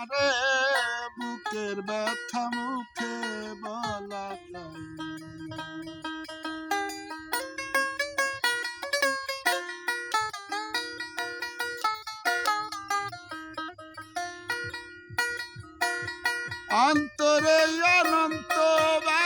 আরে বুকের ব্যথা মুখে বলা। অন্তরে অনন্ত ব্যথা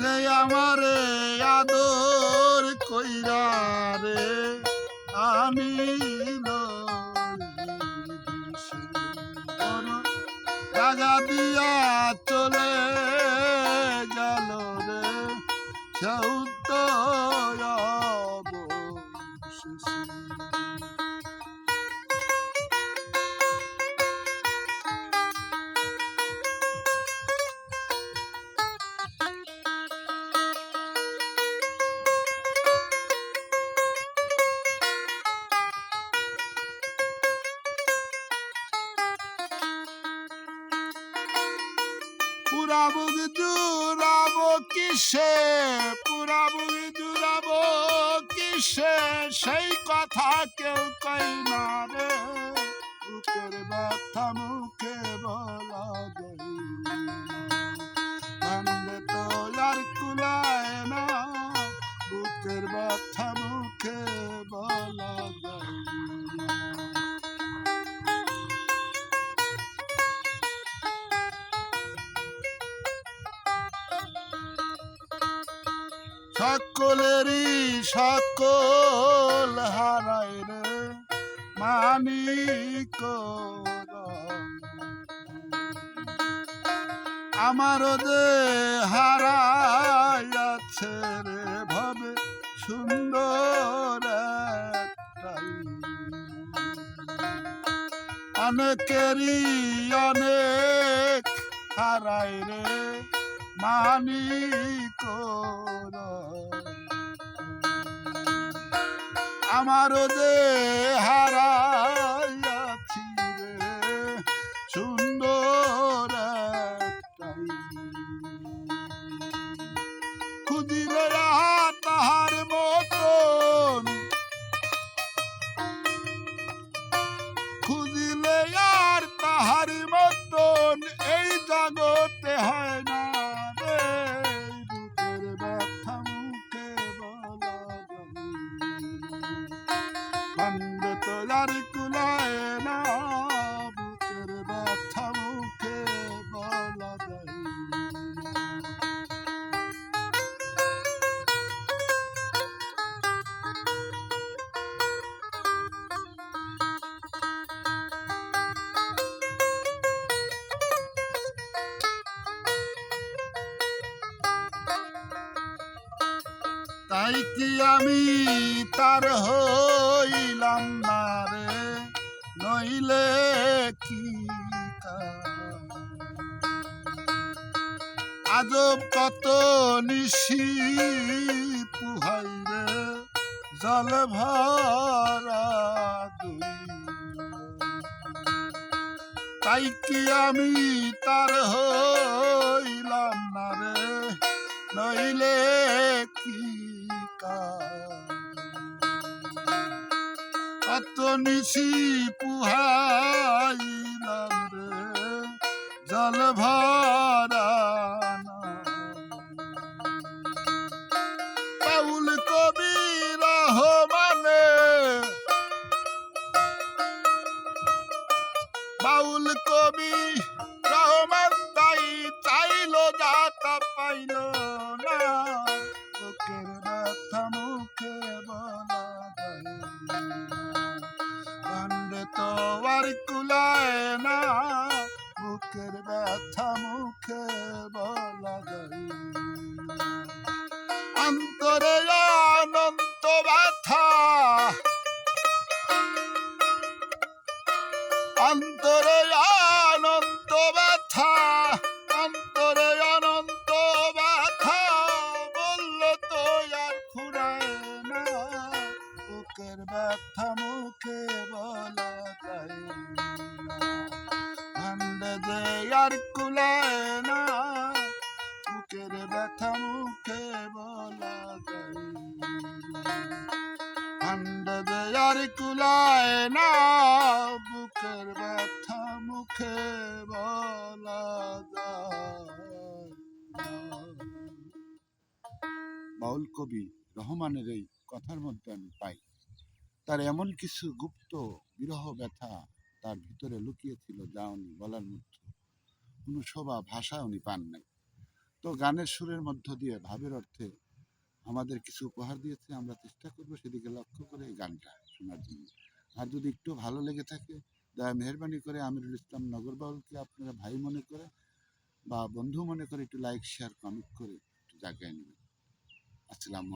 যে আমারে আদর কইরা রে আমি রাজা দিয়া চলে পুরা বুক জুড়াবো কিসে? পুরাবো জুড়াবো কিসে? সেই কথা কেউ কই না রে। বুকের ব্যথা মুখে বলা যায় সকলেরই সকল হারাই রে, মানিক আমারও যে হারাইয়াছে রে ভাবে সুন্দর অনেকেরই অনেক হারাই রে, মানিক আমারও যে হারাইয়াছি রে সুন্দর খুদিলে তাহার মতন বন্ধ তো আর তাই কি আমি তার হইলাম না রে? নইলে কি? আজব কত নিশি পুহাই রে, জল তাই কি আমি তার হইলাম না রে? নইলে কি কত নিশি পুহাইলাম। ব্যথা মুখে বলা যায়। অন্তরে অনন্ত ব্যথা। অন্তরে অনন্ত ব্যথা। অন্তরে অনন্ত ব্যথা। বললে তো আর ব্যথা মুখে বলা যায় যে আর কুলায় না। ব্যথা মুখে বলা আর না ব্যথা মুখে বলা বাউল কবি রহমানের এই কথার মধ্যে আমি পাই। তার এমন কিছু গুপ্ত বিরহ ব্যথা তার ভিতরে লুকিয়েছিল যা উনি বলার মধ্যে। কোনো শোভা, ভাষা উনি পান নাই। তো গানের সুরের মধ্য দিয়ে ভাবের অর্থে আমাদের কিছু উপহার দিয়েছে, আমরা চেষ্টা করব সেদিকে লক্ষ্য করে এই গানটা শোনার জন্য। আর যদি একটু ভালো লেগে থাকে, দয়া মেহরবানি করে আমিরুল ইসলাম নগর বাউলকে আপনারা ভাই মনে করে বা বন্ধু মনে করে একটু লাইক শেয়ার কমেন্ট করে একটু জায়গায় নেবেন। আসসালাম